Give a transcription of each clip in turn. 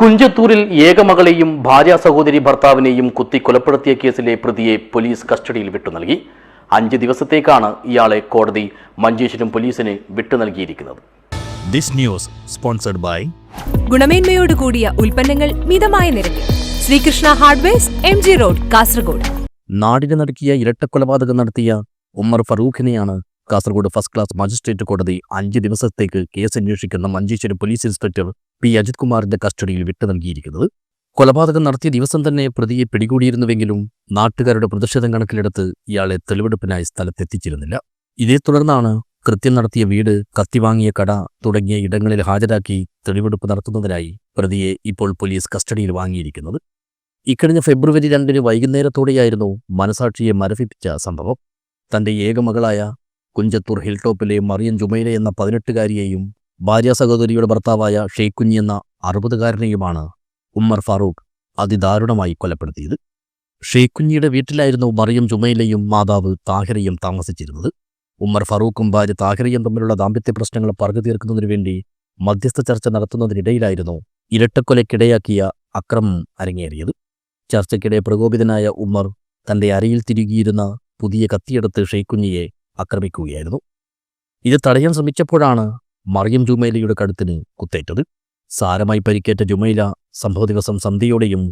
കുഞ്ചത്തൂരിൽ ഏകമകളെയും ഭാര്യ സഹോദരി ഭർത്താവിനെയും കുത്തി കൊലപ്പെടുത്തിയ കേസിലെ പ്രതിയെ പോലീസ് കസ്റ്റഡിയിൽ വിട്ടു നൽകി. അഞ്ച് ദിവസത്തേക്കാണ് ഇയാളെ കോടതി മഞ്ചേശ്വരം പോലീസിന് വിട്ടു നൽകിയിരിക്കുന്നത്. This news sponsored by ഗുണമേന്മയോട് കൂടിയ ഉൽപ്പന്നങ്ങൾ മിതമായ നിരക്കിൽ. Sreekrishna hardwares M G road Kasaragod. നാടിനെ നടക്കിയ ഇരട്ടക്കൊലപാതകം നടത്തിയ ഉമ്മർ ഫറൂഖിനെയാണ് കാസർഗോഡ് ഫസ്റ്റ് ക്ലാസ് മജിസ്ട്രേറ്റ് കോടതി അഞ്ച് ദിവസത്തേക്ക് കേസ് അന്വേഷിക്കുന്ന Manjeshwaram police inspector P. Ajith കുമാറിന്റെ കസ്റ്റഡിയിൽ വിട്ടു നൽകിയിരിക്കുന്നത്. കൊലപാതകം നടത്തിയ ദിവസം തന്നെ പ്രതിയെ പിടികൂടിയിരുന്നുവെങ്കിലും നാട്ടുകാരുടെ പ്രതിഷേധം കണക്കിലെടുത്ത് ഇയാളെ തെളിവെടുപ്പിനായി സ്ഥലത്തെത്തിച്ചിരുന്നില്ല. ഇതേ തുടർന്നാണ് കൃത്യം നടത്തിയ വീട് കത്തിവാങ്ങിയ കട തുടങ്ങിയ ഇടങ്ങളിൽ ഹാജരാക്കി തെളിവെടുപ്പ് നടത്തുന്നതിനായി പ്രതിയെ ഇപ്പോൾ പോലീസ് കസ്റ്റഡിയിൽ വാങ്ങിയിരിക്കുന്നത്. ഇക്കഴിഞ്ഞ ഫെബ്രുവരി രണ്ടിന് വൈകുന്നേരത്തോടെയായിരുന്നു മനസാക്ഷിയെ മരവിപ്പിച്ച സംഭവം. തന്റെ ഏകമകളായ കുഞ്ചത്തൂർ ഹിൽ ടോപ്പിലെ മറിയൻ ജുമൈല എന്ന പതിനെട്ടുകാരിയെയും ഭാര്യ സഹോദരിയുടെ ഭർത്താവായ ഷെയ്ഖുഞ്ഞി എന്ന അറുപതുകാരനെയുമാണ് ഉമ്മർ ഫാറൂഖ് അതിദാരുണമായി കൊലപ്പെടുത്തിയത്. ഷെയ്ഖുഞ്ഞിയുടെ വീട്ടിലായിരുന്നു മറിയം ജുമൈലയും മാതാവ് താഹിറയും താമസിച്ചിരുന്നത്. ഉമ്മർ ഫറൂഖും ഭാര്യ താഹിറയും തമ്മിലുള്ള ദാമ്പത്യ പ്രശ്നങ്ങൾ പറഞ്ഞു തീർക്കുന്നതിനു വേണ്ടി മധ്യസ്ഥ ചർച്ച നടത്തുന്നതിനിടയിലായിരുന്നു ഇരട്ടക്കൊലയ്ക്കിടയാക്കിയ അക്രമം അരങ്ങേറിയത്. ചർച്ചയ്ക്കിടെ പ്രകോപിതനായ ഉമ്മർ തന്റെ അരയിൽ തിരുകിയിരുന്ന പുതിയ കത്തിയെടുത്ത് ഷെയ്ഖുഞ്ഞിയെ ആക്രമിക്കുകയായിരുന്നു. ഇത് തടയാൻ ശ്രമിച്ചപ്പോഴാണ് മറിയം ജുമൈലയുടെ കഴുത്തിന് കുത്തേറ്റത്. സാരമായി പരിക്കേറ്റ ജുമൈല സംഭവ ദിവസം സന്ധ്യയോടെയും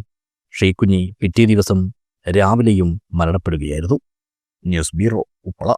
ഷെയ്ഖുഞ്ഞി പിറ്റേ ദിവസം രാവിലെയും മരണപ്പെടുകയായിരുന്നു. News bureau Uppala.